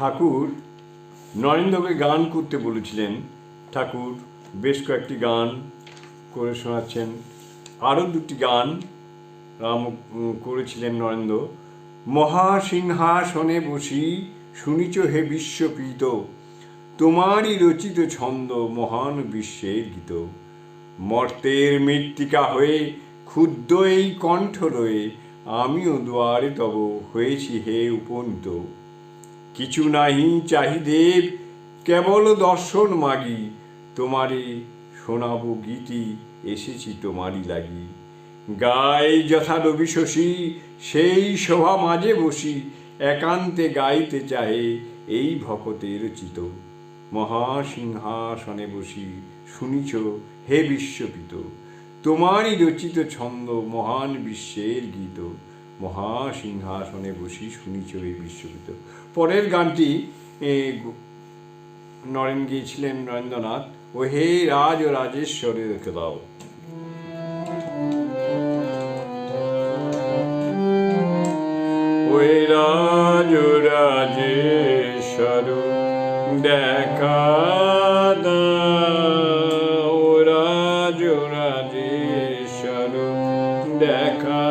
ঠাকুর নরেন্দ্রকে গান করতে বলেছিলেন। ঠাকুর বেশ কয়েকটি গান করে শোনাচ্ছেন। আরও দুটি গান করেছিলেন নরেন্দ্র। মহাসিংহাসনে বসি শুনিছ হে বিশ্বপ্রীত, তোমারই রচিত ছন্দ মহান বিশ্বের গীত। মর্তের মৃত্তিকা হয়ে ক্ষুদ্র এই কণ্ঠ রয়ে, আমিও দুয়ারে তব হয়েছি হে উপনীত। কিছু নাহি চাহি দেব, কেবল দর্শন মাগি। তোমারে শোনাবো গীতি এসেছি তোমারই লাগি। গাই যথা রবি শশী, সেই শোভা মাঝে বসি, একান্তে গাইতে চাহে এই ভকতের চিত। মহাসিংহাসনে বসি, শুনিছ হে বিশ্বপিত। তোমারই রচিত ছন্দ মহান বিশ্বের গীত। মহাসিংহাসনে বসি শুনিছ হে বিশ্বপিত পরের গানটি নরেন গিয়েছিলেন নরেন্দ্রনাথ ও হে রাজ ও রাজেশ্বরে রেখে দাও ওই রাজ ও রাজেশ্বর, দেখা দাও। রাজ ও রাজেশ্বর, দেখা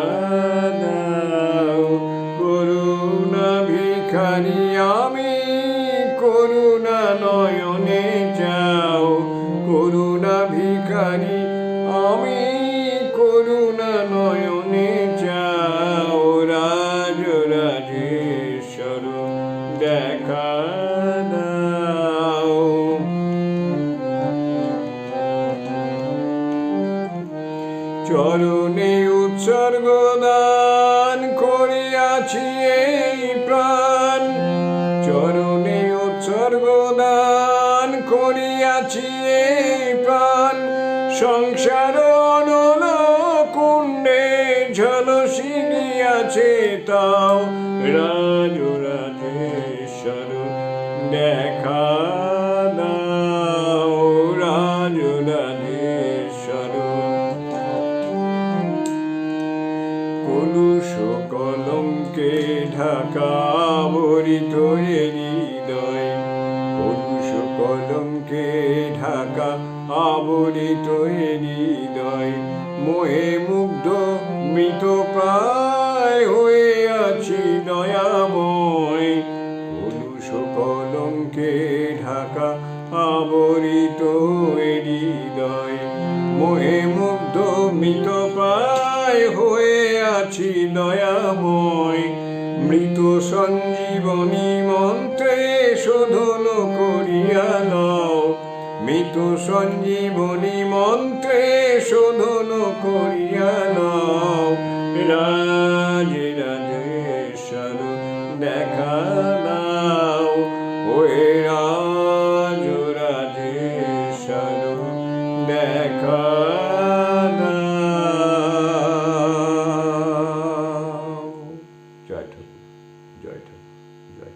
দেখা দাও চরণে উৎসর্গ দান করিয়াছি এই প্রাণ। চরণে উৎসর্গ দান করিয়াছি এই প্রাণ। সংসার অনল কুণ্ডে ঝলসি গিয়াছে তাও। রাজ রাজেশ্বর দেখা দাও রাজ রাজেশ্বর কলুষ কলঙ্কে ঢাকা বরিত হৃদয়। কলুষ কলঙ্কে ঢাকা আবরিত হৃদয়। মোহে মুগ্ধ মৃত প্রায় হয়ে হৃদয়, মোহে মুগ্ধ, মৃত প্রায় হয়ে আছি দয়াময়। মৃত সঞ্জীবনী মন্ত্রে শোধন করিয়া দাও। মৃত সঞ্জীবনী মন্ত্রে শোধন করিয়া দাও।